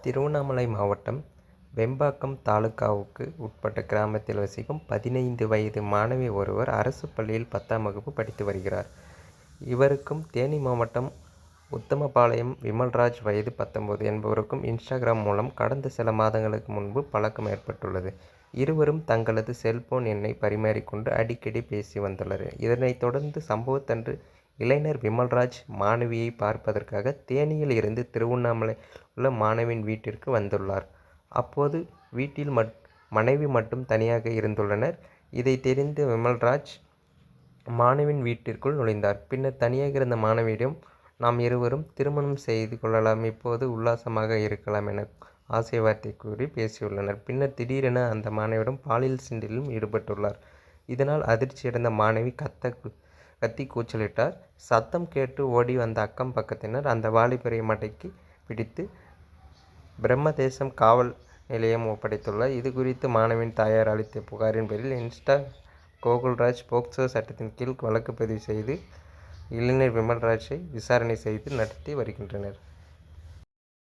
திருவண்ணாமலை மாவட்டம் வெம்பாக்கம் தாலுகாவுக்கு உட்பட்ட கிராமத்தில் வசிக்கும் பதினைந்து வயது மாணவி ஒருவர் அரசு பள்ளியில் பத்தாம் வகுப்பு படித்து வருகிறார். இவருக்கும் தேனி மாவட்டம் உத்தமபாளையம் விமல்ராஜ் வயது பத்தொன்பது என்பவருக்கும் இன்ஸ்டாகிராம் மூலம் கடந்த சில மாதங்களுக்கு முன்பு பழக்கம் ஏற்பட்டுள்ளது. இருவரும் தங்களது செல்போன் எண்ணை பரிமாறிக்கொண்டு அடிக்கடி பேசி வந்துள்ளனர். இதனைத் தொடர்ந்து சம்பவத்தன்று இளைஞர் விமல்ராஜ் மாணவியை பார்ப்பதற்காக தேனியில் இருந்து திருவண்ணாமலை உள்ள மாணவியின் வீட்டிற்கு வந்துள்ளார். அப்போது வீட்டில் மட் மனைவி மட்டும் தனியாக இருந்துள்ளனர். இதை தெரிந்த விமல்ராஜ் மாணவியின் வீட்டிற்குள் நுழைந்தார். பின்னர் தனியாக இருந்த மாணவியிடம் நாம் இருவரும் திருமணம் செய்து கொள்ளலாம் இப்போது உல்லாசமாக இருக்கலாம் என ஆசை வார்த்தை கூறி பேசியுள்ளனர் பின்னர் திடீரென அந்த மாணவியிடம் பாலியல் சிண்டிலும் ஈடுபட்டுள்ளார். இதனால் அதிர்ச்சியடைந்த மாணவி கத்த கத்தி கூச்சலிட்டார். சத்தம் கேட்டு ஓடி வந்த அக்கம் பக்கத்தினர் அந்த வாலிபரை மடக்கி பிடித்து பிரம்மதேசம் காவல் நிலையம் ஒப்படைத்துள்ளார் இது குறித்து மாணவியின் தாயார் அளித்த புகாரின் பேரில் இன்ஸ்டா கோகுல்ராஜ் போக்சோ சட்டத்தின் கீழ் வழக்கு பதிவு செய்து இளைஞர் விமல்ராஜை விசாரணை செய்து நடத்தி வருகின்றனர்.